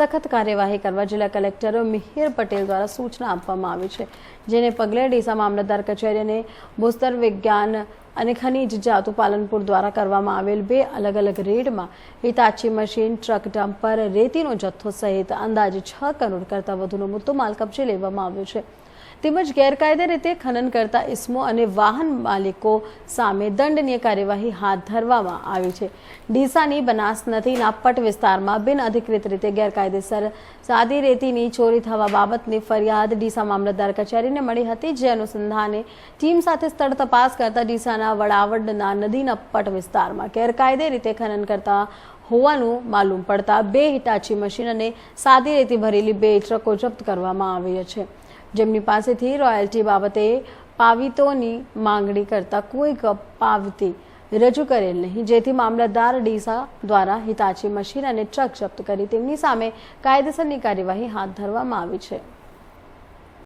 સખત કાર્યવાહી કરવા જિલ્લા કલેક્ટર મિહિર પટેલ દ્વારા સૂચના આપવામાં આવી છે, જેને પગલે ડીસા મામલતદાર કચેરી અને ભૂસ્તર વિજ્ઞાન અને ખનીજ જાતુ પાલનપુર દ્વારા કરવામાં આવેલ બે અલગ અલગ રેડમાં હિતાચી મશીન, ટ્રક ડમ્પર, રેતીનો જથ્થો સહિત અંદાજે છ કરોડ કરતાં વધુનો મુદ્દો માલ કબજે લેવામાં આવ્યો છે. તેમજ ગેરકાયદે રીતે ખનન કરતા ઇસમો અને વાહન માલિકો સામે દંડનીય કાર્યવાહી હાથ ધરવામાં આવી છે. ડીસાની બનાસ નદીના પટ વિસ્તારમાં બિન અધિકૃત રીતે ગેરકાયદેસર સાદી રેતીની ચોરી થવા બાબતની ફરિયાદ ડીસા મામલતદાર કચેરીને મળી હતી. જે અનુસંધાને ટીમ સાથે સ્થળ તપાસ કરતા ડીસાના વડાવડના નદીના પટ વિસ્તારમાં ગેરકાયદે રીતે ખનન કરતા હોવાનું માલુમ પડતા બે હિટાચી મશીન અને સાદી રેતી ભરેલી બે ટ્રકો જપ્ત કરવામાં આવી છે. જેમની પાસેથી રોયલ્ટી બાબતે પાવિતોની માંગણી કરતા કોઈ પાવતી રજૂ કરેલ નહીં. જેથી મામલતદાર ડીસા દ્વારા હિતાચી મશીન અને ટ્રક જપ્ત કરી તેમની સામે કાયદેસરની કાર્યવાહી હાથ ધરવામાં આવી છે.